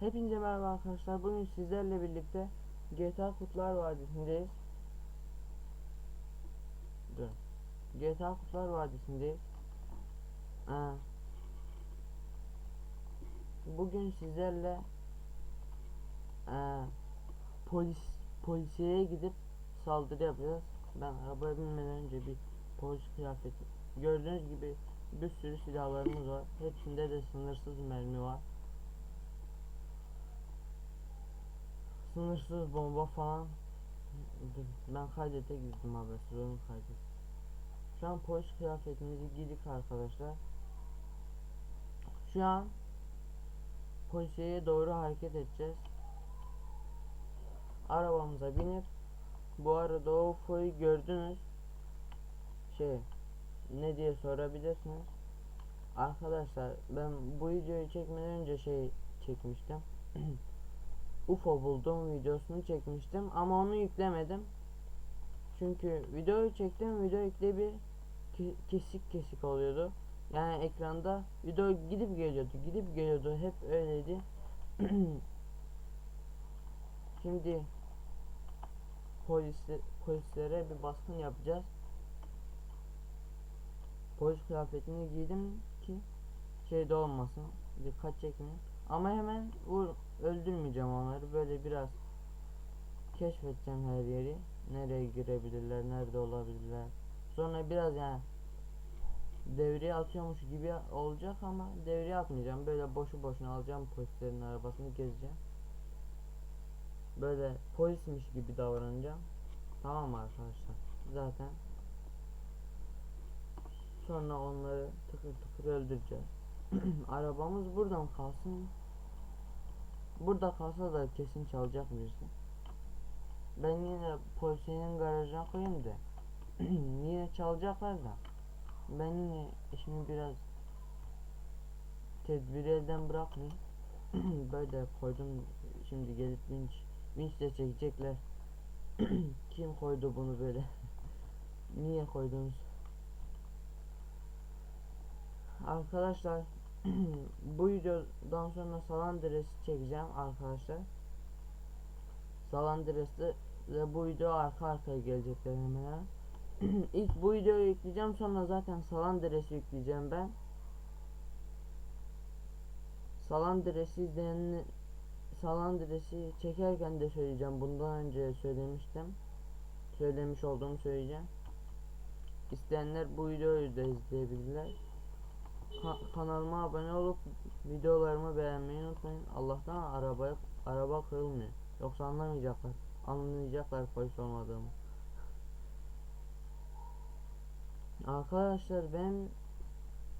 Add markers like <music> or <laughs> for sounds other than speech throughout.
Hepinize merhaba arkadaşlar. Bugün sizlerle birlikte GTA Kutlar Vadisi'ndeyiz. Dur. GTA Kutlar Vadisi'ndeyiz. Ee, bugün sizlerle ee, polis polisiye gidip saldırı yapacağız. Ben arabaya binmeden önce bir polis kıyafeti. Gördüğünüz gibi bir sürü silahlarımız var. Hepsinde de sınırsız mermi var. Sınırsız bomba falan. Ben kaydete girdim habersiz onu kaydet. Şu an polis kıyafetimizi giydik arkadaşlar. Şu an polisiye doğru hareket edeceğiz. Arabamıza binip bu arada o UFO'yu gördünüz. Şey ne diye sorabilirsiniz. Arkadaşlar ben bu videoyu çekmeden önce şey çekmiştim. <clears throat> UFO buldum videosunu çekmiştim ama onu yüklemedim. Çünkü videoyu çektim video yükle bir ke- kesik kesik oluyordu. Yani ekranda video gidip geliyordu gidip geliyordu hep öyleydi. <clears throat> Şimdi polisi, polislere bir baskın yapacağız. Polis kıyafetini giydim ki şeyde olmasın dikkat çekmeyin. Ama hemen vur öldürmeyeceğim onları. Böyle biraz keşfedeceğim her yeri. Nereye girebilirler nerede olabilirler. Sonra biraz yani devreye atıyormuş gibi olacak ama devreye atmayacağım. Böyle boşu boşuna alacağım polislerin arabasını gezeceğim. Böyle polismiş gibi davranacağım. Tamam arkadaşlar. Zaten sonra onları tıkır tıkır öldüreceğiz <clears throat> arabamız buradan kalsın Burada kalsa da kesin çalacak birisi. Ben yine polisenin garajına koyayım da. <clears throat> yine çalacaklar da. Ben yine işimi biraz tedbiri elden bırakmayayım. <clears throat> Böyle koydum şimdi gelip vinç vinçle çekecekler. Kim koydu bunu böyle? <laughs> Niye koydunuz? Arkadaşlar <clears throat> bu videodan sonra Salandres'i çekeceğim arkadaşlar. Salandres'te ve bu video arka arkaya gelecekler hemen. <clears throat> İlk bu videoyu yükleyeceğim sonra zaten Salandres'i yükleyeceğim ben. Salandres'i izleyen Salandres'i çekerken de söyleyeceğim. Bundan önce söylemiştim. Söylemiş olduğumu söyleyeceğim. İsteyenler bu videoyu da izleyebilirler. Ka- kanalıma abone olup videolarımı beğenmeyi unutmayın. Allah'tan arabaya araba kırılmıyor. Yoksa anlamayacaklar. Anlayacaklar polis olmadığımı. Arkadaşlar ben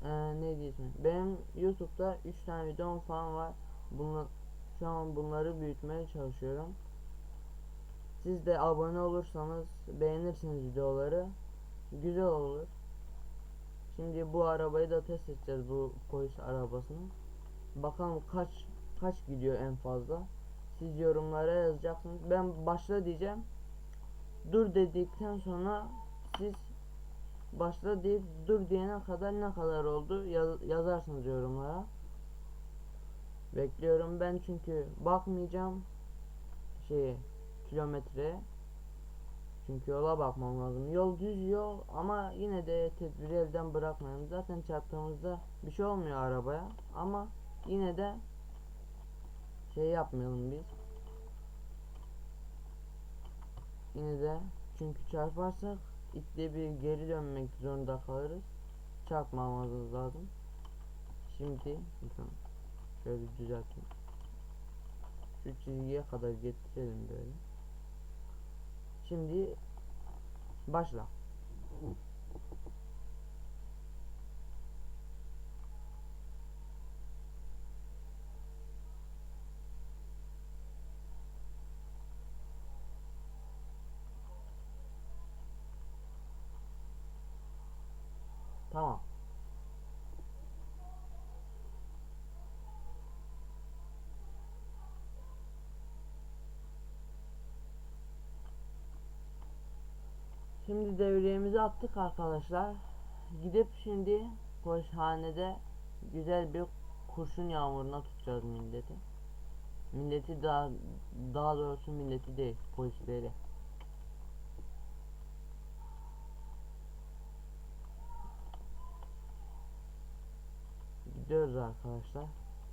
ee, ne diyeyim? Benim YouTube'da 3 tane videom falan var. Bunu şu an bunları büyütmeye çalışıyorum. Siz de abone olursanız beğenirsiniz videoları. Güzel olur. Şimdi bu arabayı da test edeceğiz bu polis arabasını. Bakalım kaç kaç gidiyor en fazla. Siz yorumlara yazacaksınız. Ben başla diyeceğim. Dur dedikten sonra siz başla deyip dur diyene kadar ne kadar oldu yaz, yazarsınız yorumlara. Bekliyorum ben çünkü bakmayacağım şeye kilometre çünkü yola bakmam lazım. Yol düz yol ama yine de tedbiri elden bırakmayalım. Zaten çarptığımızda bir şey olmuyor arabaya ama yine de şey yapmayalım biz. Yine de çünkü çarparsak itle bir geri dönmek zorunda kalırız. Çarpmamamız lazım. Şimdi şöyle düzelteyim. Şu çizgiye kadar getirelim böyle. Şimdi başla. Tamam. Şimdi devriyemizi attık arkadaşlar. Gidip şimdi polishanede güzel bir kurşun yağmuruna tutacağız milleti. Milleti daha daha doğrusu milleti değil polisleri. Gidiyoruz arkadaşlar.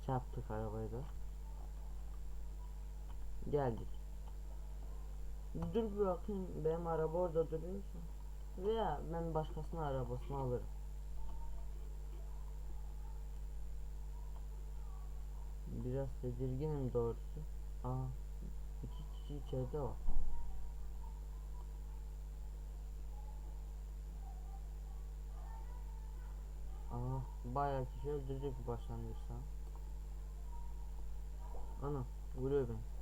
Çarptık arabayı da. Geldik. Dur bir bakayım benim araba orada duruyorsa. Veya ben başkasının arabasını alırım. Biraz tedirginim doğrusu. Aa, iki kişi içeride var. Aa, bayağı kişi öldürecek bu başlangıçta. Ana, vuruyor beni.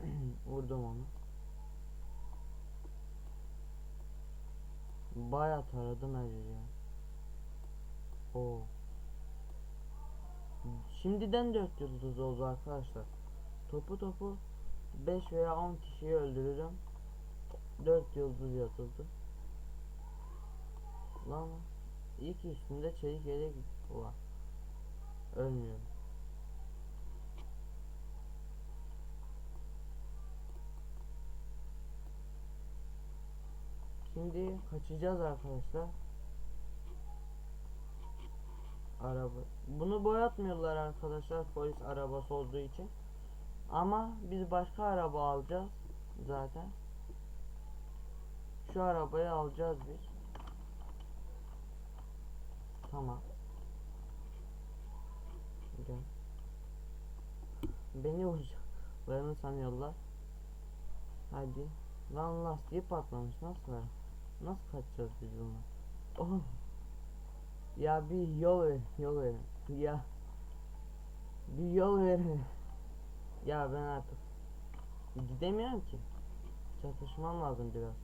<clears throat> Vurdum onu. Bayağı taradım her yeri. Oo. Şimdiden 4 yıldız oldu arkadaşlar. Topu topu 5 veya 10 kişiyi öldürürüm. 4 yıldız yazıldı. Lan iyi ki üstünde çelik yelek var. Ölmüyorum. Şimdi kaçacağız arkadaşlar. Araba. Bunu boyatmıyorlar arkadaşlar polis arabası olduğu için. Ama biz başka araba alacağız zaten. Şu arabayı alacağız biz. Tamam. Gel. Beni vuracaklarını sanıyorlar. Hadi. Lan lastiği patlamış. Nasıl? Nasıl kaçacağız biz bundan? Oh. Ya bir yol ver, yol ver. Ya. Bir yol ver. Ya ben artık gidemiyorum ki. Çatışmam lazım biraz.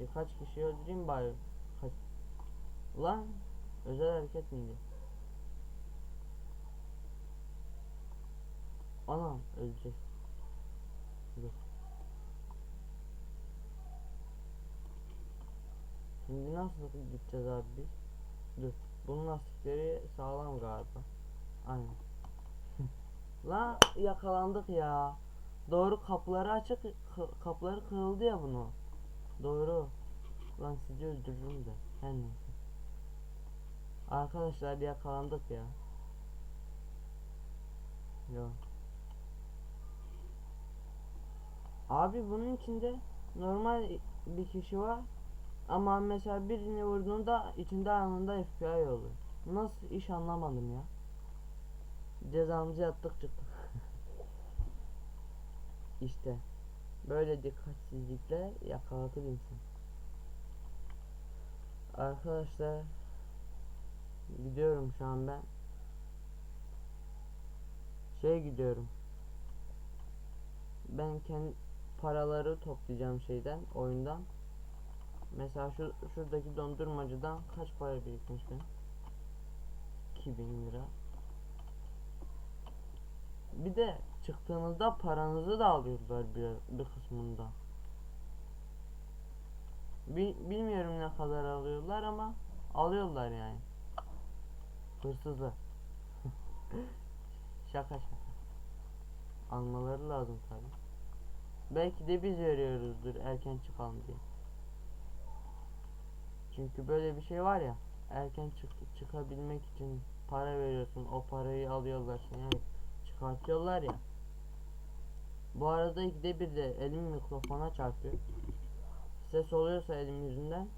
Birkaç kişi öldüreyim bari. Kaç. Ulan özel hareket miydi? Anam ölecek. Dur. Şimdi nasıl gideceğiz abi biz? Dur. Bunun lastikleri sağlam galiba. Aynen. <laughs> La yakalandık ya. Doğru kapıları açık kapıları kırıldı ya bunu. Doğru. Lan sizi öldürürüm de. Her neyse. Arkadaşlar yakalandık ya. Yo. Abi bunun içinde normal bir kişi var. Ama mesela birini vurduğunda içinde anında FBI oluyor. Nasıl iş anlamadım ya. Cezamızı yattık çıktık. <laughs> işte böyle dikkatsizlikle yakalatır insan. Arkadaşlar gidiyorum şu an ben. Şey gidiyorum. Ben kendi paraları toplayacağım şeyden, oyundan. Mesela şu şuradaki dondurmacıdan kaç para birikmiş benim? 2000 lira. Bir de çıktığınızda paranızı da alıyorlar bir, bir kısmında. Bil- bilmiyorum ne kadar alıyorlar ama alıyorlar yani. Hırsızlar. <laughs> şaka şaka. Almaları lazım tabi. Belki de biz veriyoruzdur erken çıkalım diye. Çünkü böyle bir şey var ya erken çık çıkabilmek için para veriyorsun o parayı alıyorlar seni çıkartıyorlar ya. Bu arada ikide bir de elim mikrofona çarpıyor. Ses oluyorsa elim yüzünden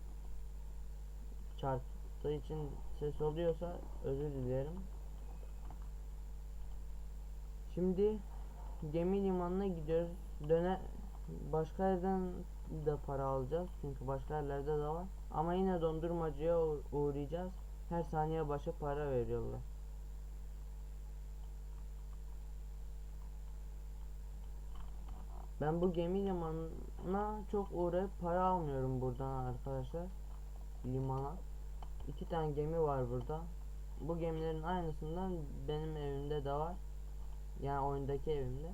çarptığı için ses oluyorsa özür dilerim. Şimdi gemi limanına gidiyoruz. Döne başka yerden de para alacağız çünkü başka yerlerde de var. Ama yine dondurmacıya uğ- uğrayacağız. Her saniye başı para veriyorlar. Ben bu gemi limanına çok uğrayıp para almıyorum buradan arkadaşlar. Limana. İki tane gemi var burada. Bu gemilerin aynısından benim evimde de var. Yani oyundaki evimde.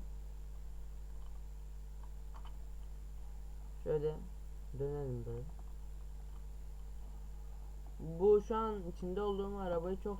Şöyle dönelim böyle. Bu şu an içinde olduğum arabayı çok